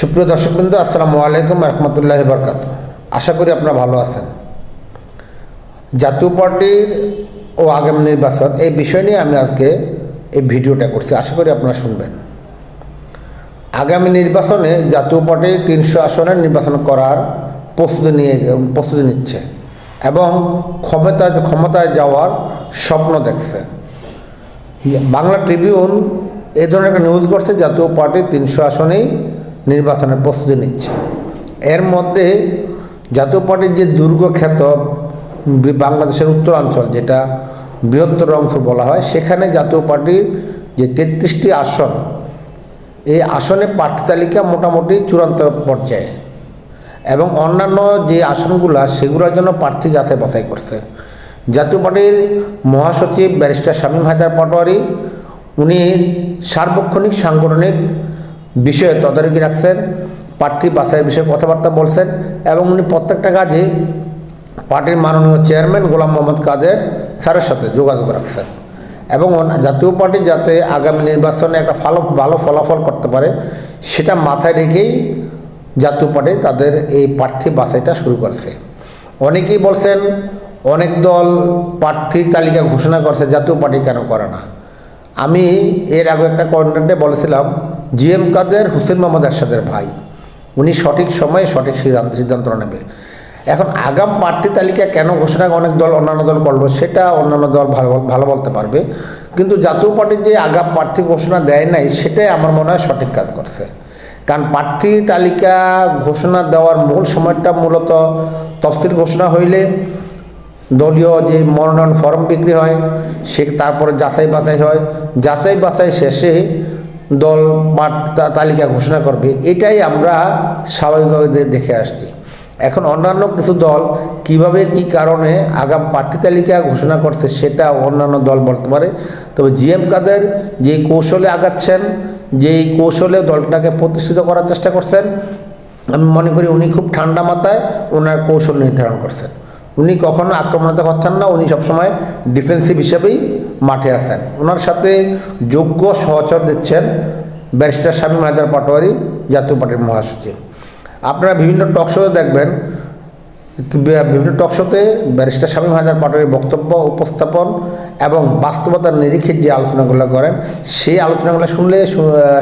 সুপ্রিয় দর্শকবৃন্দ, আসসালামু আলাইকুম রহমতুল্লাহ বরকাত আশা করি আপনারা ভালো আছেন। জাতীয় পার্টির ও আগামী নির্বাচন, এই বিষয় নিয়ে আমি আজকে এই ভিডিওটা করছি। আশা করি আপনারা শুনবেন। আগামী নির্বাচনে জাতীয় পার্টি তিনশো আসনের নির্বাচন করার প্রস্তুতি নিয়ে, প্রস্তুতি নিচ্ছে এবং ক্ষমতায় ক্ষমতায় যাওয়ার স্বপ্ন দেখছে। বাংলা ট্রিবিউন এই ধরনের একটা নিউজ করছে, জাতীয় পার্টি তিনশো আসনেই নির্বাচনের প্রস্তুতি নিচ্ছে। এর মধ্যে জাতীয় পার্টির যে দুর্গ খ্যাত বাংলাদেশের উত্তরাঞ্চল, যেটা বৃহত্তর অংশ বলা হয়, সেখানে জাতীয় পার্টির যে তেত্রিশটি আসন, এই আসনে প্রার্থী তালিকা মোটামুটি চূড়ান্ত পর্যায়ে। এবং অন্যান্য যে আসনগুলা, সেগুলোর জন্য প্রার্থী যাচাই বাছাই করছে। জাতীয় পার্টির মহাসচিব ব্যারিস্টার শামীম হায়দার পাটোয়ারি, উনি সার্বক্ষণিক সাংগঠনিক বিষয়ে তদারকি রাখছেন, প্রার্থী বাছাইয়ের বিষয়ে কথাবার্তা বলছেন এবং উনি প্রত্যেকটা কাজে পার্টির মাননীয় চেয়ারম্যান গোলাম মোহাম্মদ কাদের স্যারের সাথে যোগাযোগ রাখছেন এবং জাতীয় পার্টি যাতে আগামী নির্বাচনে একটা ভালো ভালো ফলাফল করতে পারে, সেটা মাথায় রেখেই জাতীয় পার্টি তাদের এই প্রার্থী বাছাইটা শুরু করেছে। অনেকেই বলছেন, অনেক দল প্রার্থী তালিকা ঘোষণা করছে, জাতীয় পার্টি কেন করে না? আমি এর আগে একটা কন্টেন্টে বলেছিলাম জিএম কাদের, হুসেন মোহাম্মদ এরশাদের ভাই। উনি সঠিক সময়ে সঠিক সিদ্ধান্ত সিদ্ধান্ত নেবে। এখন আগাম প্রার্থী তালিকা কেন ঘোষণা অনেক দল, অন্যান্য দল করল সেটা অন্যান্য দল ভালো ভালো বলতে পারবে। কিন্তু জাতীয় পার্টির যে আগাম প্রার্থী ঘোষণা দেয় নাই, সেটাই আমার মনে হয় সঠিক কাজ করছে। কারণ প্রার্থী তালিকা ঘোষণা দেওয়ার মূল সময়টা মূলত তফসিল ঘোষণা হইলে দলীয় যে মনোনয়ন ফর্ম বিক্রি হয়, সে তারপরে যাচাই বাছাই হয়। যাচাই বাছাই শেষে দল, মাঠ তালিকা ঘোষণা করবে, এটাই আমরা স্বাভাবিকভাবে দেখে আসছি। এখন অন্যান্য কিছু দল কীভাবে, কি কারণে আগাম প্রার্থী তালিকা ঘোষণা করছে সেটা অন্যান্য দল বলতে পারে। তবে জিএম কাদের যে কৌশলে আগাচ্ছেন, যেই কৌশলে দলটাকে প্রতিষ্ঠিত করার চেষ্টা করছেন, আমি মনে করি উনি খুব ঠান্ডা মাথায় ওনার কৌশল নির্ধারণ করছেন। উনি কখনো আক্রমণাত্মক হচ্ছেন না, উনি সবসময় ডিফেন্সিভ হিসেবেই মাঠে আছেন। ওনার সাথে যোগ্য সহচর দিচ্ছেন ব্যারিস্টার শামীম হায়দার পাটোয়ারি, জাতীয় পার্টির মহাসচিব। আপনারা বিভিন্ন টক শোতে দেখবেন, বিভিন্ন টক শোতে ব্যারিস্টার শামীম হায়দার পাটোয়ারির বক্তব্য, উপস্থাপন এবং বাস্তবতার নিরিখে যে আলোচনাগুলো করেন, সেই আলোচনাগুলো শুনলে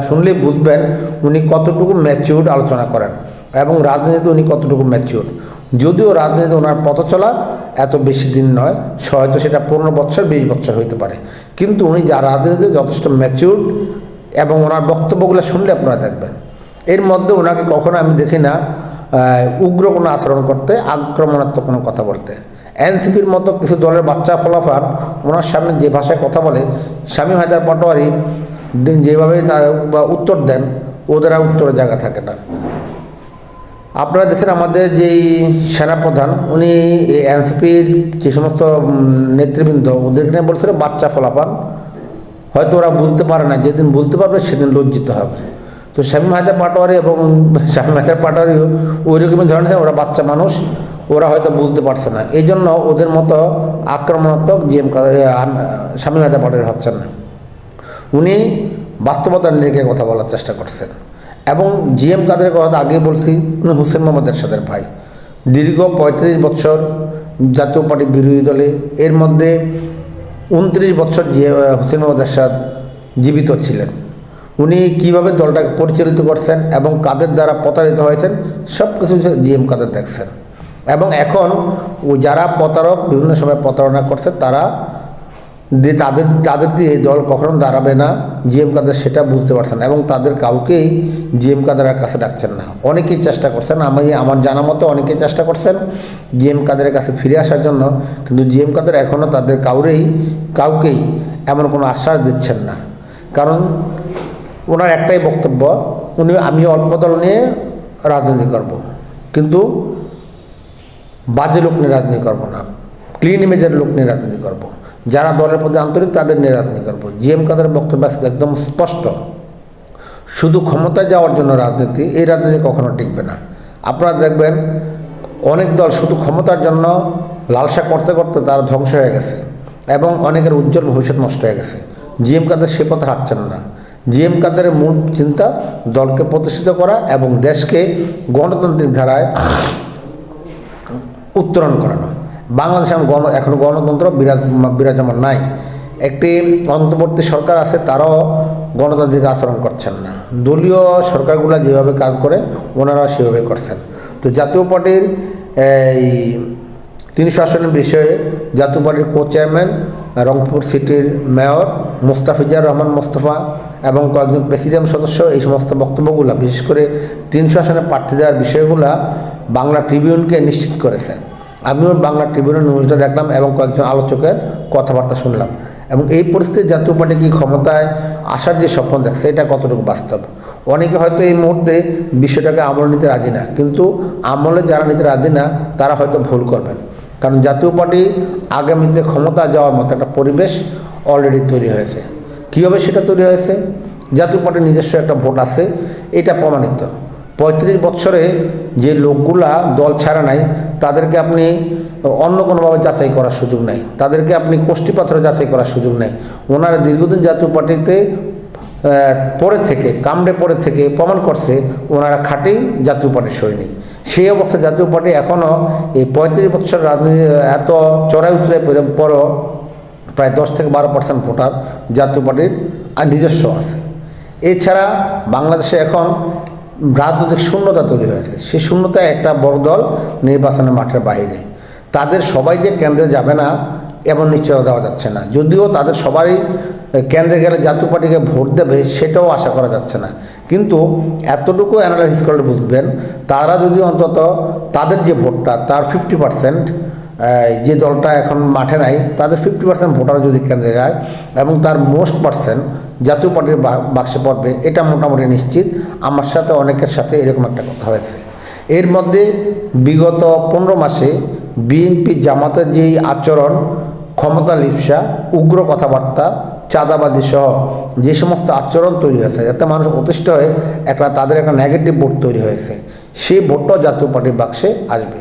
শুনলে বুঝবেন উনি কতটুকু ম্যাচিউর আলোচনা করেন এবং রাজনীতিতে উনি কতটুকু ম্যাচিউর যদিও রাজনীতি ওনার পথ চলা এত বেশি দিন নয়, হয়তো সেটা পনেরো বছর, বিশ বছর হইতে পারে। কিন্তু উনি যা রাজনীতিতে যথেষ্ট ম্যাচিউর এবং ওনার বক্তব্যগুলো শুনলে আপনারা দেখবেন। এর মধ্যে ওনাকে কখনো আমি দেখি না উগ্র কোনো আচরণ করতে, আক্রমণাত্মক কোনো কথা বলতে। এনসিপির মতো কিছু দলের বাচ্চা ফলাফল ওনার সামনে যে ভাষায় কথা বলে, স্বামী হায়দার পটোয়ারি, যেভাবে উত্তর দেন ওদের উত্তরের জায়গা থাকে না। আপনারা দেখছেন আমাদের যেই সেনাপ্রধান, উনি এই এনসিপির যে সমস্ত নেতৃবৃন্দ, ওদেরকে নিয়ে বলছিল বাচ্চা ফলাফল। হয়তো ওরা বুঝতে পারে না, যেদিন বুঝতে পারবে সেদিন লজ্জিত হবে। তো শামীম হায়দার পাটোয়ারি এবং শামীম হায়দার পাটোয়ারিও ওই রকমই ধরনের ওরা বাচ্চা মানুষ, ওরা হয়তো বুঝতে পারছে না। এই জন্য ওদের মতো আক্রমণাত্মক জিএম শামীম হায়দার পাটোয়ারি হচ্ছেন না। উনি বাস্তবতার নিরিখে কথা বলার চেষ্টা করছেন। এবং জিএম কাদের কথা আগে বলছি, উনি হুসেন মোহাম্মদ এরশাদের ভাই। দীর্ঘ পঁয়ত্রিশ বছর জাতীয় পার্টি বিরোধী দলে, এর মধ্যে উনত্রিশ বছর হুসেন মোহাম্মদ এরশাদ জীবিত ছিলেন। উনি কীভাবে দলটাকে পরিচালিত করছেন এবং কাদের দ্বারা প্রতারিত হয়েছেন সব কিছু জিএম কাদের দেখছেন। এবং এখন ও যারা প্রতারক, বিভিন্ন সময় প্রতারণা করছে, তারা দিয়ে তাদের তাদের দিয়ে দল কখনো দাঁড়াবে না, জিএম কাদের সেটা বুঝতে পারছেন এবং তাদের কাউকেই জিএম কাদের কাছে ডাকছেন না। অনেকেই চেষ্টা করছেন, আমি, আমার জানা মতো অনেকেই চেষ্টা করছেন জিএম কাদের কাছে ফিরে আসার জন্য, কিন্তু জিএম কাদের এখনও তাদের কাউরেই, কাউকেই এমন কোনো আশ্বাস দিচ্ছেন না। কারণ ওনার একটাই বক্তব্য, উনি, আমি অল্প দল নিয়ে রাজনীতি করব, কিন্তু বাজে লোক নিয়ে রাজনীতি করব না ক্লিন ইমেজের লোক নিয়ে রাজনীতি করব। যারা দলের প্রতি আন্তরিক, তাদের নিয়ে করব জিএম কাদের বক্তব্য একদম স্পষ্ট। শুধু ক্ষমতায় যাওয়ার জন্য রাজনীতি, এই রাজনীতি কখনো টিকবে না। আপনারা দেখবেন, অনেক দল শুধু ক্ষমতার জন্য লালসা করতে করতে তারা ধ্বংস হয়ে গেছে এবং অনেকের উজ্জ্বল ভবিষ্যৎ নষ্ট হয়ে গেছে। জিএম কাদের সে পথে হাঁটছেন না। জিএম কাদেরের মূল চিন্তা, দলকে প্রতিষ্ঠিত করা এবং দেশকে গণতান্ত্রিক ধারায় উত্তরণ করানো। বাংলাদেশে গণ এখন গণতন্ত্র, বিরাজ বিরাজমান নাই। একটি অন্তর্বর্তী সরকার আছে, তারাও গণতান্ত্রিক আচরণ করছেন না। দলীয় সরকারগুলো যেভাবে কাজ করে ওনারা সেভাবে করছেন। তো জাতীয় পার্টির, এই তিনশো আসনের বিষয়ে জাতীয় পার্টির কো চেয়ারম্যান রংপুর সিটির মেয়র মুস্তাফিজার রহমান মোস্তফা এবং কয়েকজন প্রেসিডেন্ট সদস্য, এই সমস্ত বক্তব্যগুলো, বিশেষ করে তিনশো আসনে প্রার্থী দেওয়ার বিষয়গুলো বাংলা ট্রিবিউনকে নিশ্চিত করেছেন। আমিও বাংলা ট্রিবিউনের নিউজটা দেখলাম এবং কয়েকজন আলোচকের কথাবার্তা শুনলাম। এবং এই পরিস্থিতি জাতীয় পার্টি কি ক্ষমতায় আসার যে স্বপ্ন দেখছে, এটা কতটুকু বাস্তব? অনেকে হয়তো এই মুহূর্তে বিষয়টাকে আমল নিতে রাজি না, কিন্তু আমলে যারা নিতে রাজি না, তারা হয়তো ভুল করবেন। কারণ জাতীয় পার্টি আগামীতে ক্ষমতা যাওয়ার মতো একটা পরিবেশ অলরেডি তৈরি হয়েছে। কীভাবে সেটা তৈরি হয়েছে? জাতীয় পার্টির নিজস্ব একটা ভোট আছে, এটা প্রমাণিত। পঁয়ত্রিশ বছরে যে লোকগুলা দল ছাড়া নাই তাদেরকে আপনি অন্য কোনোভাবে যাচাই করার সুযোগ নেই। তাদেরকে আপনি কোষ্ঠী পাথরে যাচাই করার সুযোগ নেই। ওনারা দীর্ঘদিন জাতীয় পার্টিতে পরে থেকে, কামড়ে পরে থেকে প্রমাণ করছে ওনারা খাটেই জাতীয় পার্টির সৈনিক। সেই অবস্থায় জাতীয় পার্টি এখনও এই পঁয়ত্রিশ বছর রাজনীতি, এত চড়াই উতরে পরও প্রায় দশ থেকে বারো পার্সেন্ট ভোটার জাতীয় পার্টির নিজস্ব আছে। এছাড়া বাংলাদেশে এখন রাজনৈতিক শূন্যতা তৈরি হয়েছে। সেই শূন্যতায় একটা বড় দল নির্বাচনের মাঠের বাইরে। তাদের সবাই যে কেন্দ্রে যাবে না, এমন নিশ্চয়তা দেওয়া যাচ্ছে না। যদিও তাদের সবাই কেন্দ্রে গেলে জাতীয় পার্টিকে ভোট দেবে, সেটাও আশা করা যাচ্ছে না। কিন্তু এতটুকু অ্যানালাইসিস করলে বুঝবেন, তারা যদি অন্তত তাদের যে ভোটটা, তার ফিফটি পার্সেন্ট যে দলটা এখন মাঠে নাই, তাদের ফিফটি পার্সেন্ট ভোটার যদি কেন্দ্রে যায় এবং তার মোস্ট পার্সেন্ট জাতীয় পার্টির বাক্সে পড়বে, এটা মোটামুটি নিশ্চিত। আমার সাথে অনেকের সাথে এরকম একটা কথা হয়েছে। এর মধ্যে বিগত পনেরো মাসে বিএনপি জামাতের যেই আচরণ, ক্ষমতা লিপসা, উগ্র কথাবার্তা চাঁদাবাদী সহ যে সমস্ত আচরণ তৈরি হয়েছে, যাতে মানুষ অতিষ্ঠ হয়ে একটা তাদের একটা নেগেটিভ ভোট তৈরি হয়েছে সেই ভোটটাও জাতীয় পার্টির বাক্সে আসবে।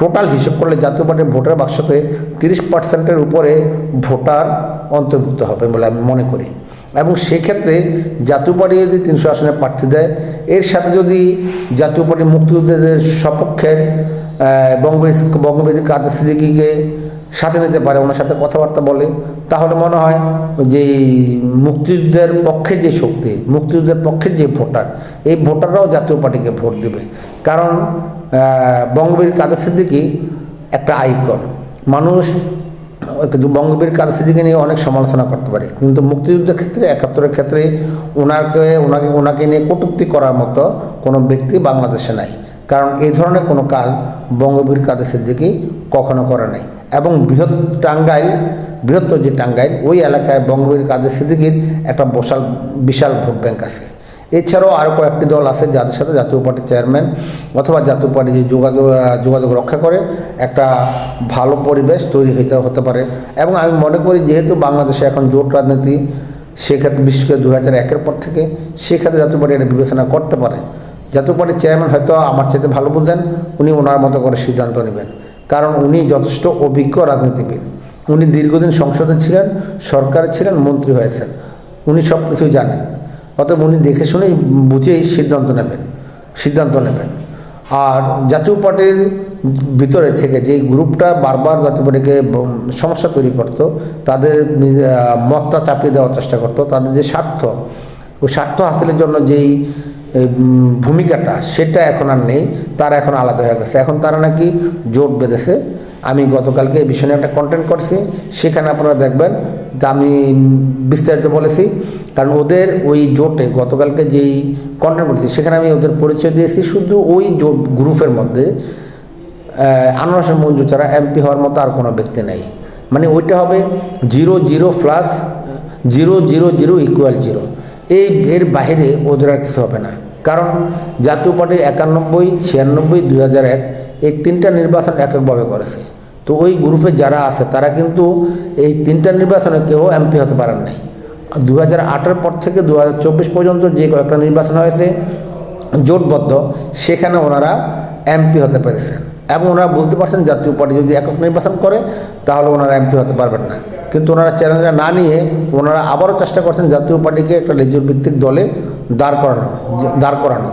টোটাল হিসেব করলে জাতীয় পার্টির ভোটার বাক্সতে তিরিশ পার্সেন্টের উপরে ভোটার অন্তর্ভুক্ত হবে বলে আমি মনে করি। এবং সেক্ষেত্রে জাতীয় পার্টি যদি তিনশো আসনে প্রার্থী দেয়, এর সাথে যদি জাতীয় পার্টি মুক্তিযুদ্ধের সপক্ষের বঙ্গবন্ধু বঙ্গবন্ধু কাদের সিদ্দিকিকে সাথে নিতে পারে, ওনার সাথে কথাবার্তা বলে, তাহলে মনে হয় যে মুক্তিযুদ্ধের পক্ষে যে শক্তি, মুক্তিযুদ্ধের পক্ষের যে ভোটার, এই ভোটাররাও জাতীয় পার্টিকে ভোট দেবে। কারণ বঙ্গবীর কাদের সিদ্দিকি একটা আইকন। মানুষ বঙ্গবীর কাদের সিদ্দিকি নিয়ে অনেক সমালোচনা করতে পারে। কিন্তু মুক্তিযুদ্ধের ক্ষেত্রে, একাত্তরের ক্ষেত্রে ওনাকে ওনাকে ওনাকে নিয়ে কটূক্তি করার মতো কোনো ব্যক্তি বাংলাদেশে নাই। কারণ এই ধরনের কোনো কাজ বঙ্গবীর কাদের কখনো করে নাই। এবং বৃহৎ টাঙ্গাইল, বৃহত্তর যে টাঙ্গাইল, ওই এলাকায় বঙ্গবীর কাদের সিদ্দিকির একটা বিশাল বিশাল ভোট ব্যাংক আছে। এছাড়াও আরও কয়েকটি দল আছে যাদের সাথে জাতীয় পার্টির চেয়ারম্যান অথবা জাতীয় পার্টি যে যোগাযোগ যোগাযোগ রক্ষা করে একটা ভালো পরিবেশ তৈরি হইতে, হতে পারে। এবং আমি মনে করি যেহেতু বাংলাদেশে এখন জোট রাজনীতি, সেক্ষেত্রে বিশেষ করে দু হাজার একের পর থেকে সেক্ষেত্রে জাতীয় পার্টি এটা বিবেচনা করতে পারে। জাতীয় পার্টির চেয়ারম্যান হয়তো আমার চাইতে ভালো বুঝেন, উনি ওনার মতো করে সিদ্ধান্ত নেবেন। কারণ উনি যথেষ্ট অভিজ্ঞ রাজনীতিবিদ। উনি দীর্ঘদিন সংসদে ছিলেন, সরকারে ছিলেন, মন্ত্রী হয়েছেন। উনি সব কিছুই জানেন। অতএব উনি দেখে শুনেই বুঝেই সিদ্ধান্ত নেবেন সিদ্ধান্ত নেবেন। আর জাতীয় পার্টির ভিতরে থেকে যে গ্রুপটা বারবার জাতীয় পার্টিকে সমস্যা তৈরি করত, তাদের মতটা চাপিয়ে দেওয়ার চেষ্টা করত। তাদের যে স্বার্থ, ওই স্বার্থ হাসিলের জন্য যেই ভূমিকাটা, সেটা এখন আর নেই, তারা এখন আলাদা হয়ে গেছে। এখন তারা নাকি জোট বেঁধেছে। আমি গতকালকে এই বিষয়ে একটা কন্টেন্ট করছি, সেখানে আপনারা দেখবেন যে আমি বিস্তারিত বলেছি, কারণ ওদের ওই জোটে গতকালকে যেই কন্টেন্ট করছি, সেখানে আমি ওদের পরিচয় দিয়েছি। শুধু ওই জোট গ্রুপের মধ্যে আনোয়ার মঞ্জু ছাড়া এমপি হওয়ার মতো আর কোনো ব্যক্তি নেই। মানে ওইটা হবে zero zero plus, zero zero zero equal zero. এই এর বাইরে ওদের আর কিছু হবে না। কারণ জাতীয় পার্টি একানব্বই, ছিয়ানব্বই, দুই হাজার এক, এই তিনটা নির্বাচন এককভাবে করেছে। তো ওই গ্রুপে যারা আছে, তারা কিন্তু এই তিনটা নির্বাচনে কেউ এমপি হতে পারেন নাই। দু হাজার পর থেকে দু হাজার চব্বিশ পর্যন্ত যে কয়েকটা নির্বাচন হয়েছে জোটবদ্ধ, সেখানে ওনারা এমপি হতে পেরেছেন। এবং ওনারা বলতে পারছেন জাতীয় পার্টি যদি একক নির্বাচন করে, তাহলে ওনারা এমপি হতে পারবেন না। কিন্তু ওনারা চ্যালেঞ্জটা না নিয়ে ওনারা আবারও চেষ্টা করছেন জাতীয় পার্টিকে একটা লেজুর ভিত্তিক দলে দাঁড় করানো দাঁড় করানো।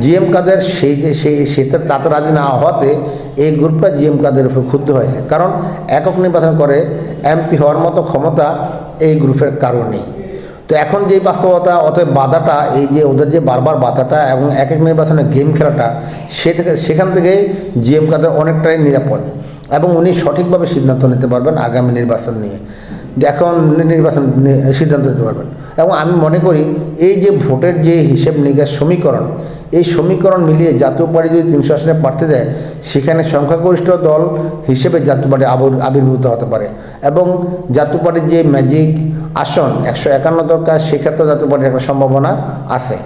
জিএম কাদের সেই যে, সেই সেটা তাতে রাজি না হওয়াতে এই গ্রুপটা জিএম কাদের উপর ক্ষুব্ধ হয়েছে। কারণ একক নির্বাচন করে এমপি হওয়ার মতো ক্ষমতা এই গ্রুপের কারও নেই। তো এখন যে বাস্তবতা, অতএব বাধাটা, এই যে ওদের যে বারবার বাধাটা এবং এক এক নির্বাচনে গেম খেলাটা, সে থেকে, সেখান থেকে জিএম কাদের অনেকটাই নিরাপদ এবং উনি সঠিকভাবে সিদ্ধান্ত নিতে পারবেন আগামী নির্বাচন নিয়ে। এখন নির্বাচন সিদ্ধান্ত নিতে পারবেন। এবং আমি মনে করি এই যে ভোটের যে হিসেব নিকাশ সমীকরণ, এই সমীকরণ মিলিয়ে জাতীয় পার্টি যদি তিনশো আসনে প্রার্থী দেয়, সেখানে সংখ্যাগরিষ্ঠ দল হিসেবে জাতীয় পার্টি আবির- আবির্ভূত হতে পারে। এবং জাতীয় পার্টির যে ম্যাজিক আসন, একশো একান্ন দরকার সেক্ষেত্রে জাতীয় পার্টির একটা সম্ভাবনা আছে।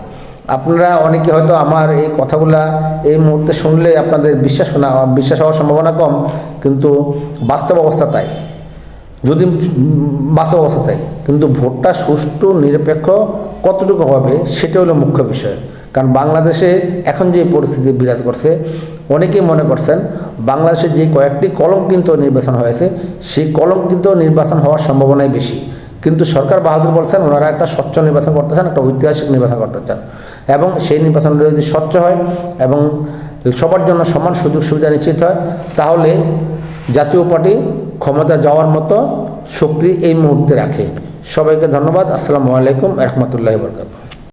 আপনারা অনেকে হয়তো আমার এই কথাগুলা এই মুহূর্তে শুনলে আপনাদের বিশ্বাস না বিশ্বাস হওয়ার সম্ভাবনা কম, কিন্তু বাস্তব অবস্থা তাই। যদি বাস্তব অবস্থা তাই। কিন্তু ভোটটা সুষ্ঠু, নিরপেক্ষ কতটুকু হবে সেটা হলো মুখ্য বিষয়। কারণ বাংলাদেশে এখন যে পরিস্থিতি বিরাজ করছে, অনেকেই মনে করছেন বাংলাদেশে যে কয়েকটি কলঙ্কিত নির্বাচন হয়েছে, সেই কলঙ্কিত নির্বাচন হওয়ার সম্ভাবনাই বেশি। কিন্তু সরকার বাহাদুর বলছেন ওনারা একটা স্বচ্ছ নির্বাচন করতে চান, একটা ঐতিহাসিক নির্বাচন করতে চান। এবং সেই নির্বাচনটা যদি স্বচ্ছ হয় এবং সবার জন্য সমান সুযোগ সুবিধা নিশ্চিত হয়, তাহলে জাতীয় পার্টি ক্ষমতা যাওয়ার মতো শক্তি এই মুহূর্তে রাখে। সবাইকে ধন্যবাদ। আসসালামু আলাইকুম রহমতুল্লাহ বরকাত